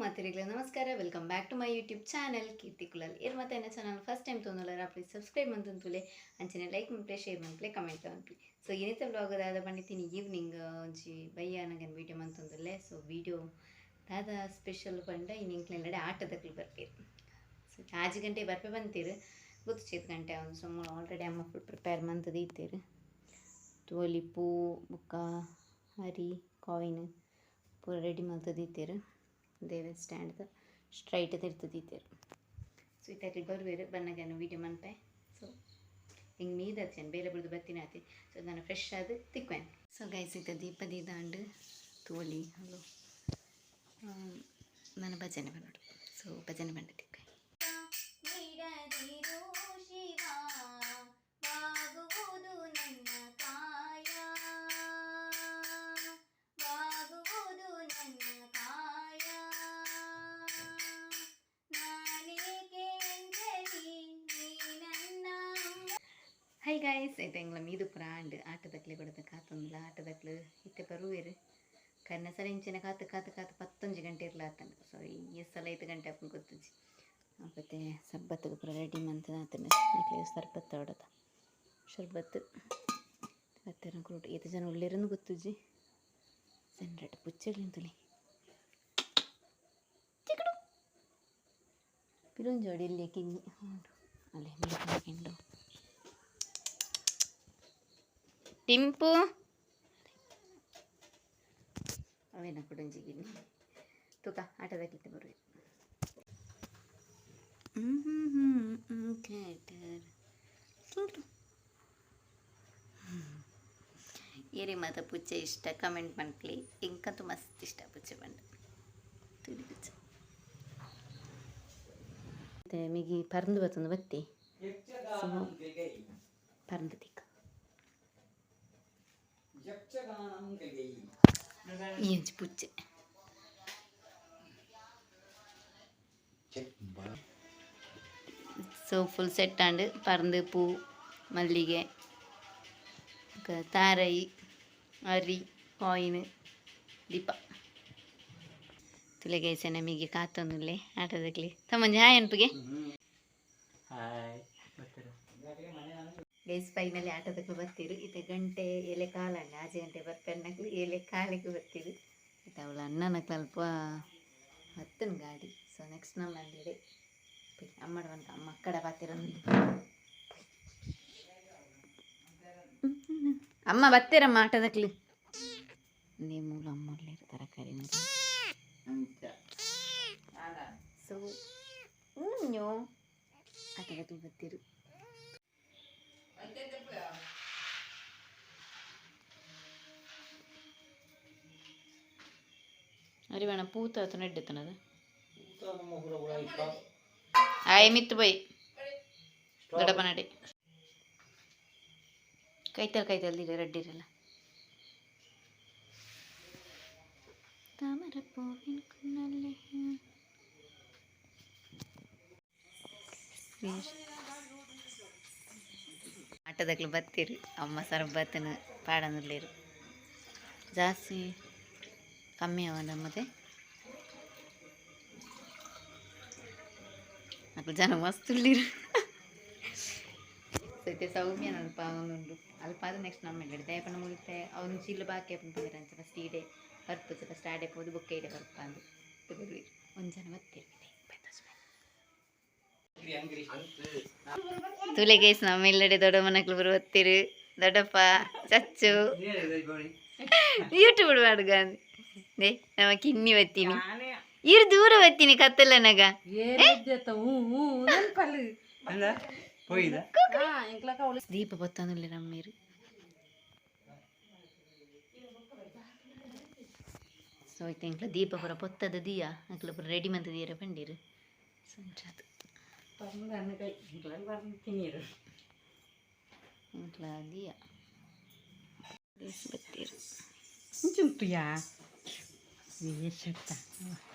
ಮಾತಿರಿಗ್ಲ ನಮಸ್ಕಾರ. Welcome back to my YouTube channel Keerthi Kulal ಇರ್ ಮತ್ತೆ ನನ್ನ ಚಾನಲ್ ಫಸ್ಟ್ ಟೈಮ್ ತೊಂದೋಲರ ಪ್ಲೀಸ್ ಸಬ್ಸ್ಕ್ರೈಬ್ ಮಂತಂತುಲೆ ಅಂಚನೆ ಲೈಕ್ ಮನ್ಪ್ಲೆ ಶೇರ್ ಮನ್ಪ್ಲೆ ಕಮೆಂಟ್ ಮನ್ಪ್ಲೆ ಸೊ ಏನಿತ ಬ್ಲಾಗ್ ದಾದ ಬಂದಿತ್ತೀನಿ ಈವ್ನಿಂಗ್ ಒಂಜಿ ಬಯ್ಯ ನನಗೆ ವೀಡಿಯೋ ಮಂತಂದುಲ್ಲೆ ಸೊ ವೀಡಿಯೋ ದಾದ ಸ್ಪೆಷಲ್ ಪಂಡ ಇನ್ನಿಂಕ್ಲೆಲ್ಲಡೆ ಆಟದಕ್ಲು ಬರ್ಪೇರು ಸೊ ಆಜು ಗಂಟೆ ಬರ್ಪೆ ಬಂತೀರು ಗೊತ್ತು ಚೇತ್ ಗಂಟೆ ಅವ್ನು ಸುಮ್ಮನೆ ಆಲ್ರೆಡಿ ಅಮ್ಮ ಫುಲ್ ಪ್ರಿಪೇರ್ ಮಂತದ ಇತ್ತೀರು ತೋಲಿ ಪೂ, ಬುಕ್ಕ, ಹರಿ ಕಾಯಿನ್ ಪೂರ ರೆಡಿ ಮಂತದಿತ್ತೇರು ದೇವ ಸ್ಟ್ಯಾಂಡ್ ಸ್ಟ್ರೈಟ್ ಇರ್ತದಿತ್ತೇರು ಸೊ ಇತ್ತಾಗಲಿ ಬರುವೇರು ಬನ್ನಗನ್ನು ವೀಡಿಯೋ ಮನ್ಪೆ ಸೊ ಹಿಂಗೆ ಮೀದ ಹಚ್ಚೇನು ಬೇರೆ ಬಿಡ್ದು ಬತ್ತಿನ ಆತಿ ಸೊ ನಾನು ಫ್ರೆಶ್ ಆದ ತಿಕ್ವೇನ್ ಸೊ ಗೈಸ್ ಇತ್ತ ದೀಪ ದೀದಾಂಡು ತೋಳಿ ಹಲೋ ನನ್ನ ಭಜನೆ ಬಂದು ಸೊ ಭಜನೆ ಬಂದು ಹೈ ಗಾಯ್ಸ್ ಐತೆ ಎಂಗ್ಲ ಮೀದು ಪ್ರಾಂಡ್ ಆಟದಕ್ಲೆ ಕೊಡದ ಕಾತೊಂದುಲ ಆಟದಕ್ಲು ಇತ್ತೆ ಬರುವೇರು ಕನ್ನ ಸಲ ಇಂಚಿನ ಕಾತು ಕಾತು ಕಾತು ಪತ್ತೊಂಜು ಗಂಟೆ ಇರ್ಲಾತಂಡು ಸೊ ಈ ಸಲ ಐದು ಗಂಟೆ ಅಪ್ಪ ಗೊತ್ತುಜಿ ಮತ್ತೆ ಸರ್ಬತ್ತು ಪೂರ ರೆಡಿ ಮಂತದ ಆತಂಡು ನೆಕ್ಲೆ ಸರ್ಬತ್ತು ಹೊಡದ ಶರ್ಬತ್ತು ಮತ್ತೆ ಕೂಟ ಐದು ಜನ ಒಳ್ಳೆರನ್ನು ಗೊತ್ತುಜಿ ಸೆಂಡ್ರೆಡ್ ಪುಚ್ಚಳಿ ತುಳಿ ಪಿರುಂಜೋಡಿ ಇಲ್ಲಿ ಕಿಂಗಿ ಟಿಂಪು. ಅವೇನ ಕುಡಂಜಿ ಗಿಣ್ಣಿ ತೂಕ ಆಟದಕ್ಕಿತ್ತು ಬರುವೆ. ಏರಿ ಮಾತ ಪುಚ್ಚೆ ಇಷ್ಟ ಕಮೆಂಟ್ ಮಾಡ್ಕೊಳ್ಳಿ. ಇಂಕಂತೂ ಮಸ್ತ್ ಇಷ್ಟ ಪುಚ್ಚೆ ಬಂಡ ತುಡಿ ಪುಚ್ಚೆ. ಮತ್ತೆ ಮಿಗಿ ಪರಂದು ಬತ್ತೊಂದು ಬತ್ತಿ. ಪರಂದು ತಿಕ್ಕ inch ಪುಚ್ಚೆ so full set and ಪರಂದು ಪೂ ಮಲ್ಲಿಗೆ ಕ- ತಾರೈ ಅರಿ ಕಾಯಿನ್ ದೀಪ ತುಲೆಗೈಸೆ ನಮಗೆ ಕಾತೊಂದುಲ್ಲೆ ಆಟದಾಗ್ಲಿ ತಮ್ಮಂಜಿ ಹಾಯ್ ಅನ್ಪಿಗೆ ಗೈಸ್ ಫೈನಲಿ ಆಟದಕ್ಕೆ ಬರ್ತೀರು ಇತ್ತೆ ಗಂಟೆ ಎಲೆ ಕಾಲಣ್ಣ ಆಜೆ ಗಂಟೆ ಬರ್ಪೆನ್ನಕ್ಲಿ ಎಲೆ ಕಾಲಿಗೆ ಬರ್ತೀರು ಇತ್ತ ಅವಳ ಅಣ್ಣನ ಸ್ವಲ್ಪ ಹತ್ತನ ಗಾಡಿ ಸೊ ನೆಕ್ಸ್ಟ್ ನಮ್ಮ ಅಂದಿಡೆ ಅಮ್ಮಡ ಬಂತ ಅಮ್ಮ ಅಕ್ಕಡ ಬರ್ತಿರೊಂದು ಅಮ್ಮ ಬರ್ತೀರಮ್ಮ ಆಟದಕ್ಲಿ ನೀ ಮೂಲ ಅಮ್ಮರ್ಲಿ ತರಕಾರಿ ಸೊ ಹ್ಞೂ ಆಟದಕ್ಲಿ ಬರ್ತೀರು ಅರಿವಣ ಪೂತ ಆತ ನೆಡ್ಡೆತನದ ಆಯ್ ಮಿತ್ತು ಬೈ. ದೊಡ್ಡಪ್ಪ ನಡಿ. ಕೈತಲ್ ಕೈತಲ್ ದಿರಿ ರೆಡ್ಡಿರಲ್ಲ ತಾಮರ ಪೂವಿನ ಕುನ್ನಲ್ಲಿ ಆಟದಾಗ್ಲು ಬತ್ತಿರಿ ಅಮ್ಮ ಸರ್ಬತ್ತನ ಪಾಡನಲ್ಲಿರು ಜಾಸ್ತಿ. ಕಮ್ಮಿ ಅವನ ಮತ್ತೆ. ಅಪ್ಪ ಜನ ಮಸ್ತ್ ಉಳ್ಳಿರು ಸದ್ಯ ಸೌಮ್ಯ ಅಲ್ಪ ಅವನುಂಡು ಅಲ್ಪ ಅದು ನೆಕ್ಸ್ಟ್ ನಮ್ಮ ಹಿಡಿದು ದಯಪನ ಮುಗಿತೆ ಅವನು ಚಿಲ್ಲು ಬಾಕಿ ಅಪ್ಪನ ಬಂದಿರ ಅಂತ ಫಸ್ಟ್ ಈಡೆ ಬರ್ಪು ಫಸ್ಟ್ ಆಡೆ ಹೋದು ಬುಕ್ಕ ಈಡೆ ಬರ್ಪ ಅಂದು ಬರುವಿರು. ಒಂದು ಜನ ಬತ್ತೀರಿ ತುಲೆಗೇಸ್ ನಮ್ಮ ಇಲ್ಲಡೆ ದೊಡ್ಡ ಮನಕ್ಲು ಬರು ಒತ್ತಿರು ದೊಡ್ಡಪ್ಪ ಚಚ್ಚು. ಯೂಟ್ಯೂಬ್ ಮಾಡುಗ ದೇ ನಮ್ಮ ಕಿನ್ನಿ ಬತ್ತೀನಿ ಇರು ದೂರ ಬತ್ತೀನಿ ಕತ್ತಲ್ಲ ನಗ ದೀಪ ಬತ್ತಂದಿಲ್ಲ ನಮ್ಮೀರು ಸೊ ಐತೆ ಇಂಕ್ಲ ದೀಪ ಪುರ ಪೊತ್ತದ ದಿಯ ಅಂಕ್ಲ ಪುರ ರೆಡಿ ಮಂತ ದೀರ ಪಂಡಿರು ಸಂಚಾದು ಇಂಕ್ಲ ದಿಯ ಬತ್ತೀರು 위에吃 탕.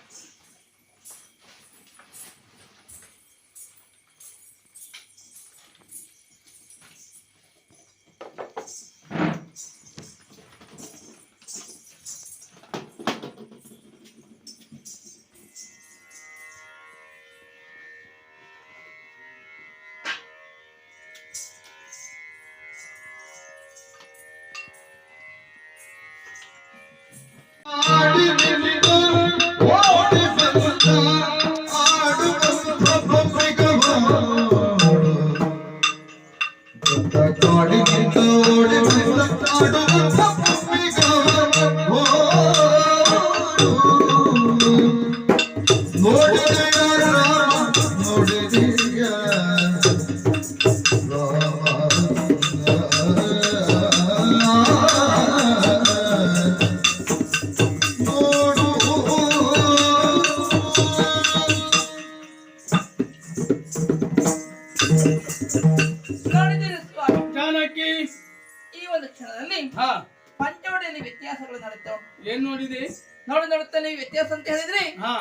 ವ್ಯತ್ಯಾಸ ಅಂತ ಹೇಳಿದ್ರೆ ಹಾ.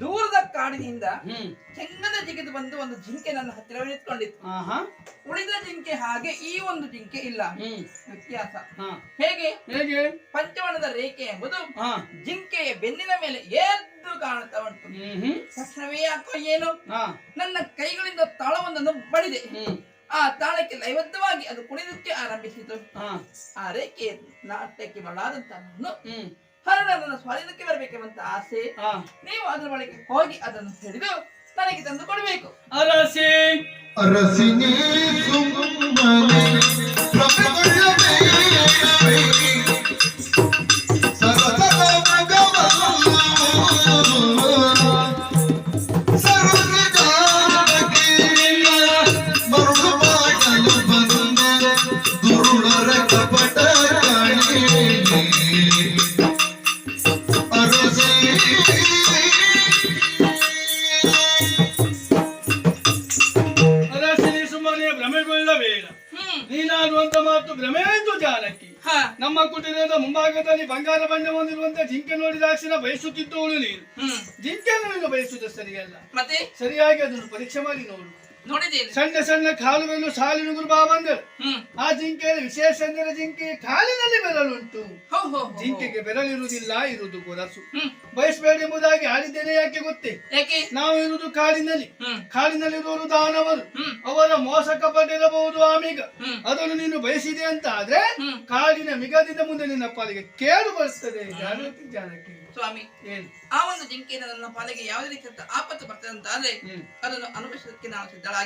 ದೂರದ ಕಾಡಿನಿಂದ ಚೆಂಗದ ಜಿಗಿದು ಬಂದು ಒಂದು ಜಿಂಕೆ ನನ್ನ ಹತ್ತಿರ ನಿಂತ್ಕೊಂಡಿತ್ತು. ಉಳಿದ ಜಿಂಕೆ ಹಾಗೆ ಈ ಒಂದು ಜಿಂಕೆ ಇಲ್ಲ. ವ್ಯತ್ಯಾಸ. ಹೇಗೆ? ಪಂಚವರ್ಣದ ರೇಖೆ ಎಂಬುದು ಹಾ. ಜಿಂಕೆಯ ಬೆನ್ನಿನ ಮೇಲೆ ಎದ್ದು ಕಾಣುತ್ತಾ ಉಂಟು. ತಕ್ಷಣವೇ ಯಾಕೋ ಏನು? ನನ್ನ ಕೈಗಳಿಂದ ತಾಳವೊಂದನ್ನು ಬಡಿದೆ. ಆ ತಾಳಕ್ಕೆ ಲೈವದ್ದವಾಗಿ ಅದು ಕುಣಿದಕ್ಕೆ ಆರಂಭಿಸಿತು. ಹಾ. ಆ ರೇಖೆ ನಾಟ್ಯಕ್ಕೆ ಬರಲಾದಂತ ನಾನು ಹ್ಮ್ ಹರಡ ನನ್ನ ಸ್ವಾಧೀನಕ್ಕೆ ಬರಬೇಕೆಂಬಂತ ಆಸೆ. ಹಾ. ನೀವು ಅದರ ಬಳಿಗೆ ಹೋಗಿ ಅದನ್ನು ಹಿಡಿದು ತನಗೆ ತಂದು ಕೊಡಬೇಕು. ಅರಸಿ. ಅರಸಿನಿ ಸುಮ್ಮನೆ ನೀನಾಡುವಂತ ಮಾತು ಭ್ರಮೆಯಾಯ್ತು ಜಾನಕಿ. ಹ. ನಮ್ಮ ಕುಟೀರದ ಮುಂಭಾಗದಲ್ಲಿ ಬಂಗಾರ ಬಣ್ಣ ಹೊಂದಿರುವಂತ ಜಿಂಕೆ ನೋಡಿದಾಕ್ಷಣ ಬಯಸುತ್ತಿದ್ದವಳು ನೀನು. ಹ್ಮ್. ಜಿಂಕೆಯನ್ನು ನೀನು ಬಯಸುವುದು ಸರಿಯಲ್ಲ. ಮತ್ತೆ? ಸರಿಯಾಗಿ ಅದನ್ನು ಪರೀಕ್ಷೆ ಮಾಡಿ ನೋಡು. ನೋಡಿದ್ದೇನೆ ಸಣ್ಣ ಸಣ್ಣ ಕಾಲುಗಳನ್ನು ಸಾಲಿನ ಗುರುಬಾ ಬಂದರು ಹ್ಮ್. ಆ ಜಿಂಕೆಯಲ್ಲಿ ವಿಶೇಷ ಎಂದರೆ ಜಿಂಕೆ ಕಾಲಿನಲ್ಲಿ ಬೆರಳುಂಟು. ಜಿಂಕೆಗೆ ಬೆರಳಿರುವುದಿಲ್ಲ ಇರುವುದು ಗೊರಸು. ಬಯಸಬೇಡ ಎಂಬುದಾಗಿ ಆಡಿದ್ದೇನೆ ಯಾಕೆ ಗೊತ್ತೇ? ಯಾಕೆ? ನಾವು ಇರುವುದು ಕಾಡಿನಲ್ಲಿ. ಹ್ಮ್. ಕಾಡಿನಲ್ಲಿರುವವರು ದಾನವರು. ಅವರ ಮೋಸಕ ಕಪಟಿರಬಹುದು ಆಮೀಗ. ಅದನ್ನು ನೀನು ಬಯಸಿದೆ ಅಂತ ಆದ್ರೆ ಕಾಡಿನ ಮಿಗದಿಂದ ಮುಂದೆ ನಿನ್ನ ಪಾಲಿಗೆ ಕೇಳು ಬರ್ತದೆ ಜಾಗೃತಿ ಜಾನಕಿ. ಸ್ವಾಮಿ ಆ ಒಂದು ಜಿಂಕೆಯಿಂದ ನನ್ನ ಪಾಲಿಗೆ ಯಾವುದೇ ರೀತಿಯ ಆಪತ್ತು ಬರ್ತದೆ ಅಂತ ಆದ್ರೆ ಅದನ್ನು ಅನುಭವಿಸೋದಕ್ಕೆ ನಾನು ಸಿದ್ಧಳಾಗಿದ್ದೇನೆ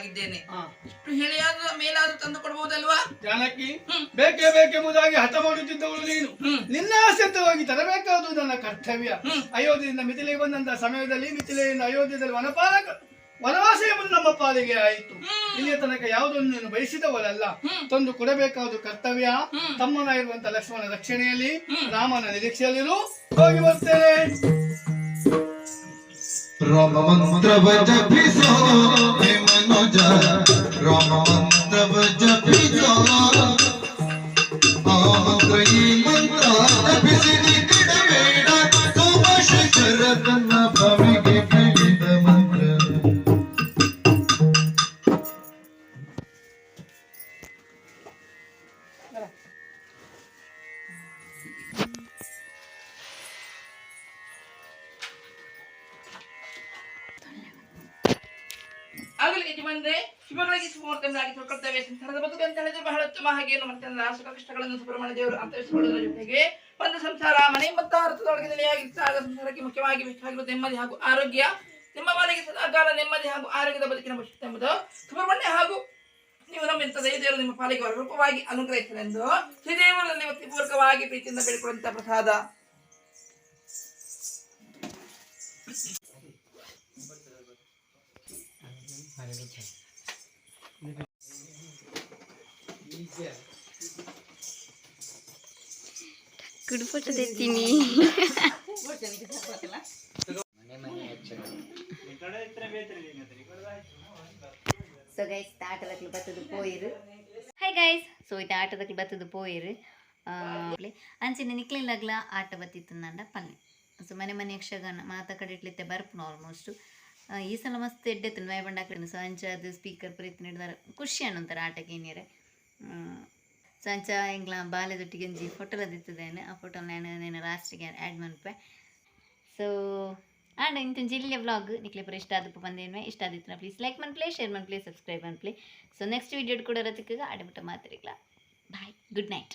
ಹಾ. ಇಷ್ಟು ಹೇಳಿಯಾದ್ರೂ ಮೇಲಾದ್ರೂ ತಂದು ಕೊಡಬಹುದಲ್ವಾ ಜಾನಕಿ. ಬೇಕೇ ಬೇಕೆಂಬುದಾಗಿ ಹಠ ಮಾಡುತ್ತಿದ್ದವಳು ನೀನು. ನಿನ್ನ ಆಸಕ್ತವಾಗಿ ತರಬೇಕಾದ ನನ್ನ ಕರ್ತವ್ಯ. ಅಯೋಧ್ಯೆಯಿಂದ ಮಿಥಿಲೆಗೆ ಬಂದಂತ ಸಮಯದಲ್ಲಿ ಮಿಥಿಲೆಯಿಂದ ಅಯೋಧ್ಯೆಯಲ್ಲಿ ವನಪಾಲಕ ವನವಾಸ ಎಂಬುದು ನಮ್ಮ ಪಾಲಿಗೆ ಆಯಿತು. ಇಲ್ಲಿಯ ತನಕ ಯಾವುದನ್ನು ನೀನು ಬಯಸಿದವಳಲ್ಲ. ಹ್ಮ್. ತಂದು ಕೊಡಬೇಕಾದ ಕರ್ತವ್ಯ. ತಮ್ಮನ ಇರುವಂತಹ ಲಕ್ಷ್ಮಣ ರಕ್ಷಣೆಯಲ್ಲಿ ರಾಮನ ನಿರೀಕ್ಷೆಯಲ್ಲಿರು. ಹೋಗಿ ಬರ್ತೇನೆ ರಾಮ ಮಂತ್ರವ ভজা রাম মন্তব জপি জলা। আগ্রহী ಆಗಲಿ ಬಂದ್ರೆ ಶಿವಗಳಿಗೆ ಸುಮೂರ್ತನಾಗಿ ತಿಳ್ಕೊಳ್ತೇವೆ. ಸಂಸಾರದ ಬದುಕು ಅಂತ ಹೇಳಿದ್ರೆ ಬಹಳ ಉತ್ತಮ ಹಾಗೆ ನಾವು ಸುಖ ಕಷ್ಟಗಳನ್ನು ಸುಬ್ರಹ್ಮಣ್ಯ ದೇವರು ಅಂತರಿಸಿಕೊಳ್ಳುವುದರ ಜೊತೆಗೆ ಒಂದು ಸಂಸಾರ, ಮನೆ ಮತ್ತು ಅರ್ಥದೊಳಗೆ ನೆಲೆಯಾಗಿ ಸಂಸಾರಕ್ಕೆ ಮುಖ್ಯವಾಗಿ ಬೇಕಾಗಿರುವ ನೆಮ್ಮದಿ ಹಾಗೂ ಆರೋಗ್ಯ ನಿಮ್ಮ ಮನೆಗೆ ಸದಾಕಾಲ ನೆಮ್ಮದಿ ಹಾಗೂ ಆರೋಗ್ಯದ ಬದುಕಿನ ವಿಷಯ ಎಂಬುದು ಸುಬ್ರಹ್ಮಣ್ಯ ಹಾಗೂ ನೀವು ನಮ್ಮೆಂತ ದೇವರು ನಿಮ್ಮ ಪಾಲಿಗೆ ರೂಪವಾಗಿ ಅನುಗ್ರಹಿಸಲೆಂದು ಶ್ರೀದೇವರಲ್ಲಿ ಭಕ್ತಿಪೂರ್ವಕವಾಗಿ ಪ್ರೀತಿಯಿಂದ ಬೇಡಿಕೊಳ್ಳುವಂತಹ ಪ್ರಸಾದ. ಕುಡುಪಟ ತೆತ್ತೀನಿ ಸೊ ಗೈಸ್ ಆಟದಕ್ಕೆ ಬತ್ತದು ಪೋಯಿರು. ಹಾಯ್ ಗೈಸ್ ಸೊ ಇದು ಆಟದಕ್ಕೆ ಬತ್ತದು ಪೋಯಿರು. ಅಂಚಿನ ನಿಕ್ಲಿಲ್ಲಾಗ್ಲ ಆಟ ಬತ್ತಿತ್ತು ನಂಡ ಪಲ್ಲೆ. ಸೊ ಮನೆ ಮನೆ ಯಕ್ಷಗಾನ ಮಾತ ಕಡೆ ಇಟ್ಲಿತ್ತೆ ಬರ್ಪುನು ಆಲ್ಮೋಸ್ಟ್ ಈ ಸಲ ಮಸ್ತ್ ಎಡ್ಡೆತ್ತು ನಯ ಬಂಡ ಕಡೆ ಸೊ ಅಂಚ ಅದು ಸ್ಪೀಕರ್ ಪ್ರೀತಿ ನೀಡಿದಾರೆ. ಖುಷಿ ಆನ್ ಆಟಕ್ಕೆ ಏನಿರೆ ಸಂಚ ಎಂಗ್ಲ ಬಾಲ್ಯದೊಟ್ಟಿಗೆ ಒಂಜಿ ಫೋಟೋ ದಿತ್ತಿದ್ದೇನೆ ಆ ಫೋಟೋ ನಾನು నేను ಲಾಸ್ಟಿಗೆ ಆ್ಯಡ್ ಮನ್ಪೆ ಸೊ ಆಂಡ್ ಇಂಥ ಜಿಲ್ಲೆ ವ್ಲಾಗ್ ನಿಕ್ಲೆ ಪರ ಇಷ್ಟ ಆದಪ್ಪ ಬಂದೇನು ಇಷ್ಟ ಆದಿತ್ತು ಪ್ಲೀಸ್ ಲೈಕ್ ಮನ್ಪ್ಲೇ ಶೇರ್ ಮನ್ಪ್ಲೇ ಸಬ್ಸ್ಕ್ರೈಬ್ ಮನ್ ಮನ್ಪ್ಲೇ ಸೊ ನೆಕ್ಸ್ಟ್ ವೀಡಿಯೋ ಕೂಡ ರತಿಕಾಗ ಆಡಬಿಟ್ಟು ಮಾತಾಡಿಕ್ಲ ಬಾಯ್ ಗುಡ್ ನೈಟ್